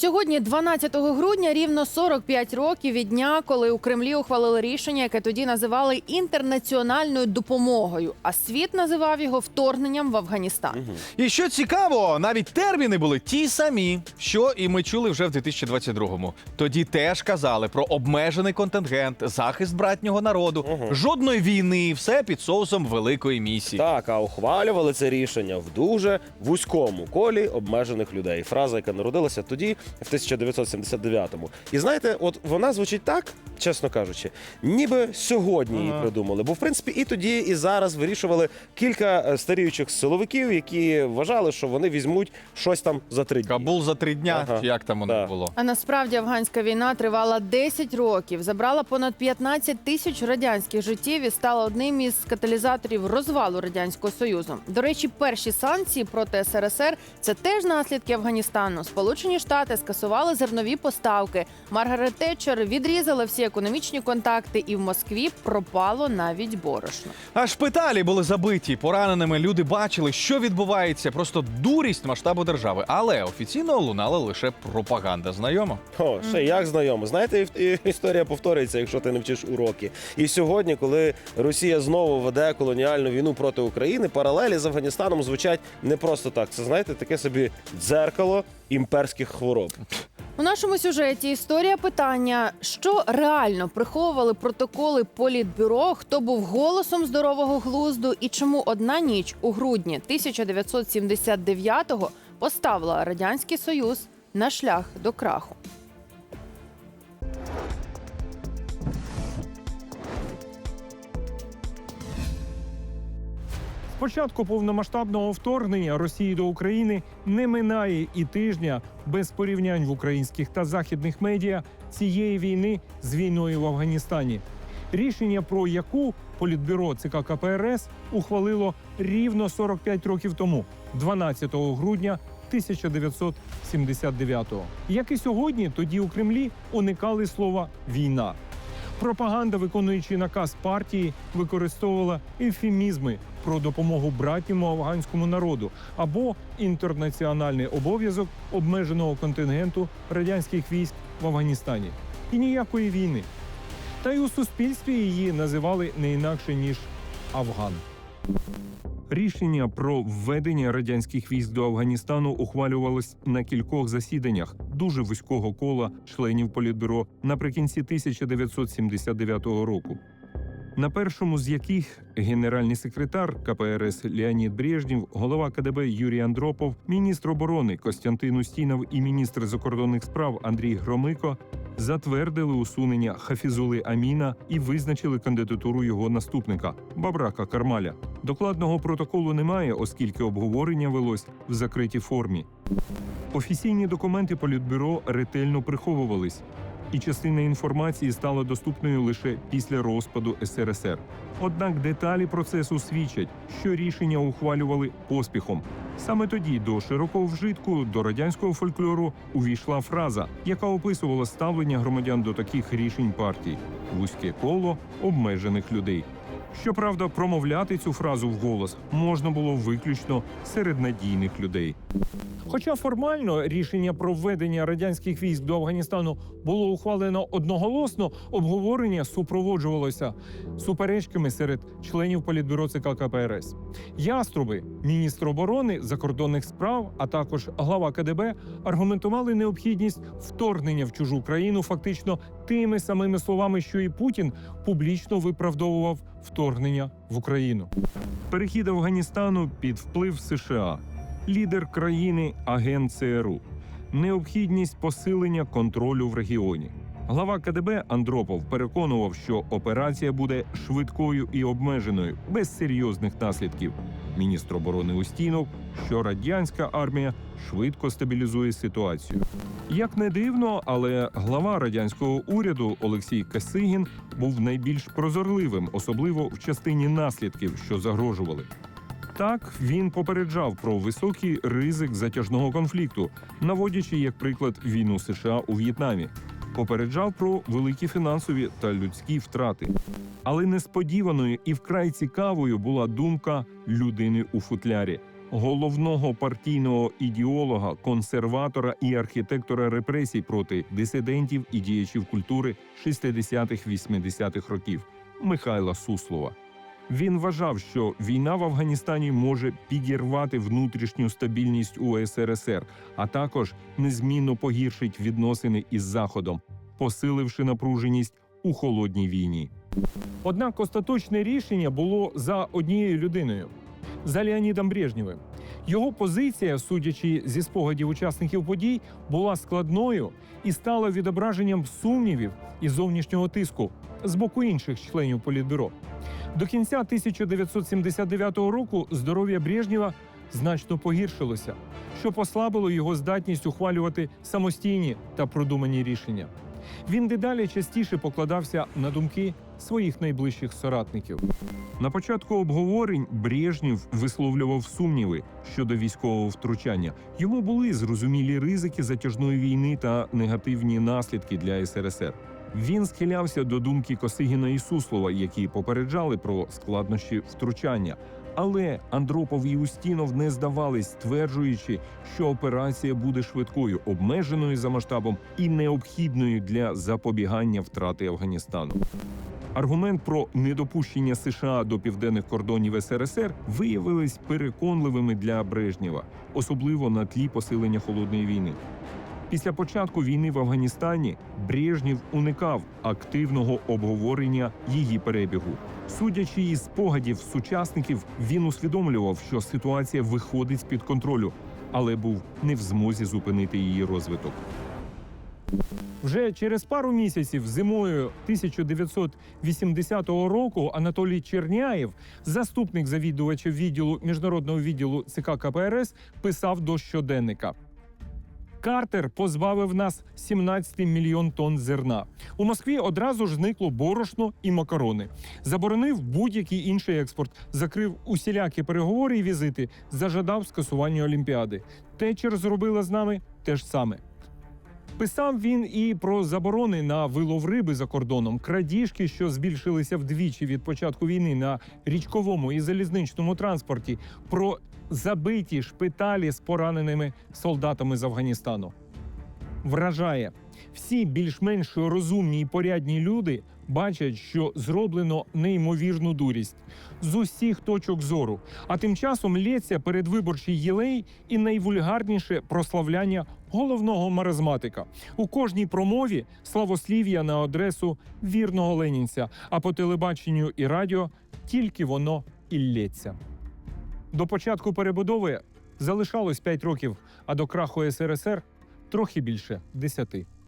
Сьогодні, 12 грудня, рівно 45 років від дня, коли у Кремлі ухвалили рішення, яке тоді називали інтернаціональною допомогою, а світ називав його вторгненням в Афганістан. І що цікаво, навіть терміни були ті самі, що і ми чули вже в 2022-му. Тоді теж казали про обмежений контингент, захист братнього народу, жодної війни, все під соусом великої місії. Так, а ухвалювали це рішення в дуже вузькому колі обмежених людей. Фраза, яка народилася тоді, в 1979-му. І знаєте, от вона звучить так, чесно кажучи, ніби сьогодні її придумали. Бо в принципі і тоді, і зараз вирішували кілька е, старіючих силовиків, які вважали, що вони візьмуть щось там за три дні. Кабул за три дня, Ага. чи як там воно Так. було. А насправді афганська війна тривала 10 років, забрала понад 15 тисяч радянських життів і стала одним із каталізаторів розвалу радянського союзу. До речі, перші санкції проти СРСР це теж наслідки Афганістану. Сполучені Штати скасували зернові поставки. Маргарет Тетчер відрізала всі економічні контакти, і в Москві пропало навіть борошно. А шпиталі були забиті. Пораненими люди бачили, що відбувається. Просто дурість масштабу держави. Але офіційно лунала лише пропаганда. Знайома? О, ще як знайомо. Знаєте, історія повторюється, якщо ти не вчиш уроки. І сьогодні, коли Росія знову веде колоніальну війну проти України, паралелі з Афганістаном звучать не просто так. Це знаєте, таке собі дзеркало імперських хвороб. У нашому сюжеті історія питання, що реально приховували протоколи політбюро, хто був голосом здорового глузду і чому одна ніч у грудні 1979-го поставила радянський союз на шлях до краху. Початку повномасштабного вторгнення Росії до України не минає і тижня без порівнянь в українських та західних медіа цієї війни з війною в Афганістані. Рішення про яку політбюро ЦК КПРС ухвалило рівно 45 років тому, 12 грудня 1979-го. Як і сьогодні, тоді у Кремлі уникали слова війна. Пропаганда, виконуючи наказ партії, використовувала ефемізми про допомогу братньому афганському народу або інтернаціональний обов'язок обмеженого контингенту радянських військ в Афганістані. І ніякої війни. Та й у суспільстві її називали не інакше ніж Афган. Рішення про введення радянських військ до Афганістану ухвалювалось на кількох засіданнях дуже вузького кола членів політбюро наприкінці 1979 року. На першому з яких генеральний секретар КПРС Леонід Брежнєв, голова КДБ Юрій Андропов, міністр оборони Костянтин Устінов і міністр закордонних справ Андрій Громико затвердили усунення Хафізули Аміна і визначили кандидатуру його наступника Бабрака Кармаля. Докладного протоколу немає, оскільки обговорення велось в закритій формі. Офіційні документи Політбюро ретельно приховувались, і частина інформації стала доступною лише після розпаду СРСР. Однак деталі процесу свідчать, що рішення ухвалювали поспіхом. Саме тоді до широкого вжитку до радянського фольклору увійшла фраза, яка описувала ставлення громадян до таких рішень партій вузьке коло обмежених людей. Щоправда, промовляти цю фразу вголос можна було виключно серед надійних людей. Хоча формально рішення про введення радянських військ до Афганістану було ухвалено одноголосно, обговорення супроводжувалося суперечками серед членів політбюро ЦК КПРС. Яструби, міністр оборони, закордонних справ, а також глава КДБ аргументували необхідність вторгнення в чужу країну фактично тими самими словами, що і Путін публічно виправдовував вторгнення в Україну. Перехід Афганістану під вплив США лідер країни агент ЦРУ, необхідність посилення контролю в регіоні. Глава КДБ Андропов переконував, що операція буде швидкою і обмеженою, без серйозних наслідків. Міністр оборони Устінов, що радянська армія швидко стабілізує ситуацію. Як не дивно, але глава радянського уряду Олексій Касигін був найбільш прозорливим, особливо в частині наслідків, що загрожували. Так він попереджав про високий ризик затяжного конфлікту, наводячи як приклад війну США у В'єтнамі. Попереджав про великі фінансові та людські втрати. Але несподіваною і вкрай цікавою була думка людини у футлярі. головного партійного ідеолога, консерватора і архітектора репресій проти дисидентів і діячів культури 60-х-80-х років Михайла Суслова. Він вважав, що війна в Афганістані може підірвати внутрішню стабільність у СРСР, а також незмінно погіршить відносини із Заходом, посиливши напруженість у холодній війні. Однак остаточне рішення було за однією людиною за Леонідом Брежнєвим. Його позиція, судячи зі спогадів учасників подій, була складною і стала відображенням сумнівів і зовнішнього тиску з боку інших членів політбюро. До кінця 1979 року здоров'я Брежнєва значно погіршилося, що послабило його здатність ухвалювати самостійні та продумані рішення. Він дедалі частіше покладався на думки своїх найближчих соратників. На початку обговорень Брежнєв висловлював сумніви щодо військового втручання. Йому були зрозумілі ризики затяжної війни та негативні наслідки для СРСР. Він схилявся до думки Косигіна і Суслова, які попереджали про складнощі втручання. Але Андропов і Устінов не здавались, стверджуючи, що операція буде швидкою, обмеженою за масштабом і необхідною для запобігання втрати Афганістану. Аргумент про недопущення США до південних кордонів СРСР виявились переконливими для Брежнєва, особливо на тлі посилення холодної війни. Після початку війни в Афганістані Брежнєв уникав активного обговорення її перебігу. Судячи із спогадів сучасників, він усвідомлював, що ситуація виходить з під контролю, але був не в змозі зупинити її розвиток. Вже через пару місяців зимою 1980 року Анатолій Черняєв, заступник завідувача відділу міжнародного відділу ЦК КПРС, писав до щоденника. Картер позбавив нас 17 мільйон тонн зерна. У Москві одразу ж зникло борошно і макарони. Заборонив будь-який інший експорт, закрив усілякі переговори і візити, зажадав скасування Олімпіади. Течер зробила з нами те ж саме. Писав він і про заборони на вилов риби за кордоном, крадіжки, що збільшилися вдвічі від початку війни на річковому і залізничному транспорті, про забиті шпиталі з пораненими солдатами з Афганістану. Вражає, всі більш-менш розумні і порядні люди бачать, що зроблено неймовірну дурість з усіх точок зору. А тим часом лється передвиборчий єлей і найвульгарніше прославляння головного маризматика. У кожній промові славослів'я на адресу вірного ленінця, а по телебаченню і радіо тільки воно і лється. До початку перебудови залишалось 5 років, а до краху СРСР трохи більше 10.